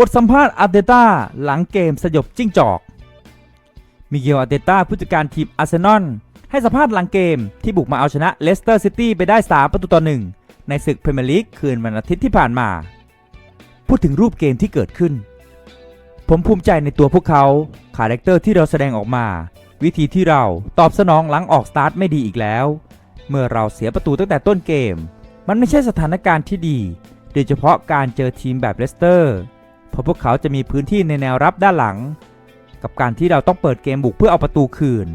บทสัมภาษณ์อาร์เตต้าหลังเกมสยบจิ้งจอก มิเกลอาร์เตต้าผู้จัดการทีมอาร์เซนอลให้สัมภาษณ์หลังเกมที่บุกมาเอาชนะเลสเตอร์ซิตี้ไปได้ 3 ประตูต่อหนึ่งในศึกพรีเมียร์ลีกคืนวันอาทิตย์ที่ผ่านมา พูดถึงรูปเกมที่เกิดขึ้น ผมภูมิใจในตัวพวกเขาคาแรคเตอร์ที่เราแสดงออกมา วิธีที่เราตอบสนองหลังออกสตาร์ทไม่ดีอีกแล้ว เมื่อเราเสียประตูตั้งแต่ต้นเกม มันไม่ใช่สถานการณ์ที่ดี โดยเฉพาะการเจอทีมแบบเลสเตอร์ เพราะพวกเขาจะมีพื้นที่ในแนวรับด้านหลัง กับการที่เราต้องเปิดเกมบุกเพื่อเอาประตูคืน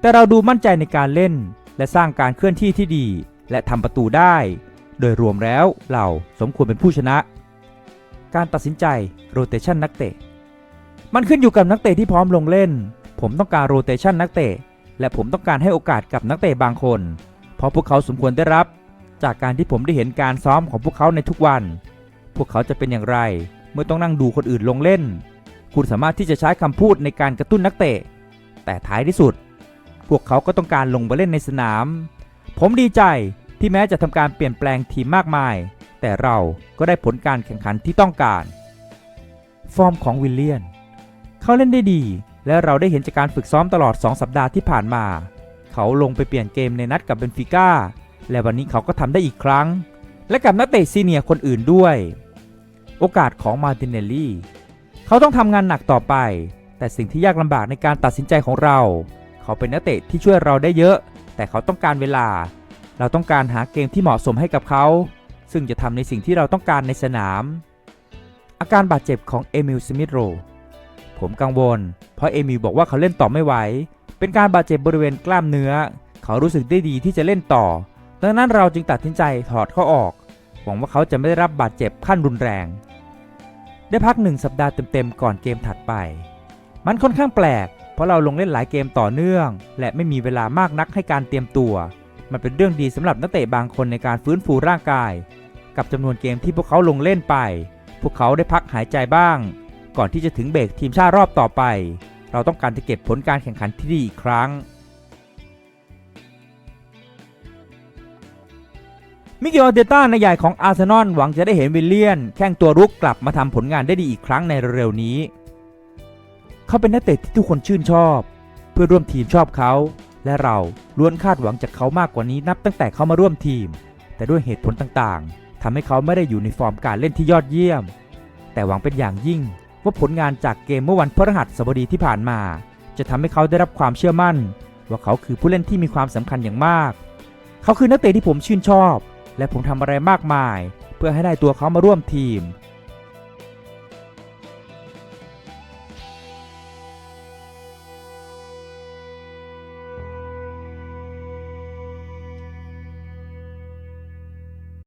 แต่เราดูมั่นใจในการเล่น และสร้างการเคลื่อนที่ที่ดี และทำประตูได้ โดยรวมแล้วเราสมควรเป็นผู้ชนะ การตัดสินใจโรเตชันนักเตะ มันขึ้นอยู่กับนักเตะที่พร้อมลงเล่น ผมต้องการโรเตชันนักเตะและผมต้องการให้โอกาสกับนักเตะบางคน เพราะพวกเขาสมควรได้รับ จากการที่ผมได้เห็นการซ้อมของพวกเขาในทุกวัน พวกเขาจะเป็นอย่างไร เมื่อต้องนั่งดูคนอื่นลงเล่น คุณสามารถที่จะใช้คำพูดในการกระตุ้นนักเตะ แต่ท้ายที่สุด พวกเขาก็ต้องการลงไปเล่นในสนาม ผมดีใจที่แม้จะทำการเปลี่ยนแปลงทีมมากมาย แต่เราก็ได้ผลการแข่งขันที่ต้องการ ฟอร์มของวิลเลียน เขาเล่นได้ดี และเราได้เห็นจากการฝึกซ้อมตลอด 2 สัปดาห์ที่ผ่านมา เขาลงไปเปลี่ยนเกมในนัดกับเบนฟิก้าและวันนี้เขาก็ทำได้อีกครั้ง และกับนักเตะซีเนียคนอื่นด้วย โอกาสของมาร์ตินเนลลี่ เขาต้องทำงานหนักต่อไป แต่สิ่งที่ยากลำบากในการตัดสินใจของเรา เขาเป็นนักเตะที่ช่วยเราได้เยอะ แต่เขาต้องการเวลา เราต้องการหาเกมที่เหมาะสมให้กับเขา ซึ่งจะทำในสิ่งที่เราต้องการในสนาม อาการบาดเจ็บของเอมิลสมิธโรผมกังวล เพราะเอมิลบอกว่าเขาเล่นต่อไม่ไหว เป็นการบาดเจ็บบริเวณกล้ามเนื้อ เขารู้สึกได้ดีที่จะเล่นต่อ ดังนั้นเราจึงตัดสินใจถอดเขาออก หวังว่าเขาจะไม่ได้รับบาดเจ็บขั้นรุนแรง ได้พักหนึ่งสัปดาห์เต็มๆก่อนเกมถัดไป มันค่อนข้างแปลก เพราะเราลงเล่นหลายเกมต่อเนื่อง และไม่มีเวลามากนักให้การเตรียมตัว มันเป็นเรื่องดีสำหรับนักเตะบางคนในการฟื้นฟูร่างกาย กับจำนวนเกมที่พวกเขาลงเล่นไป พวกเขาได้พักหายใจบ้าง ก่อนที่จะถึงเบรกทีมชาติรอบต่อไป เราต้องการจะเก็บผลการแข่งขันที่ดีอีกครั้ง มิเกลเดต้าในใหญ่ของอาร์เซนอลหวังจะได้เห็นวิลเลียน แข้งตัวรุกกลับมาทำผลงานได้ดีอีกครั้งในเร็วๆนี้ เขาเป็นนักเตะที่ทุกคนชื่นชอบ เพื่อร่วมทีมชอบเขา และเราล้วนคาดหวังจากเขามากกว่านี้นับตั้งแต่เขามาร่วมทีม แต่ด้วยเหตุผลต่างๆทำให้เขาไม่ได้อยู่ในฟอร์มการเล่นที่ยอดเยี่ยม แต่หวังเป็นอย่างยิ่งว่าผลงานจากเกมเมื่อวันพฤหัสบดีที่ผ่านมา จะทำให้เขาได้รับความเชื่อมั่น ว่าเขาคือผู้เล่นที่มีความสำคัญอย่างมาก เขาคือนักเตะที่ผมชื่นชอบ และผมทำอะไรมากมาย เพื่อให้ได้ตัวเขามาร่วมทีม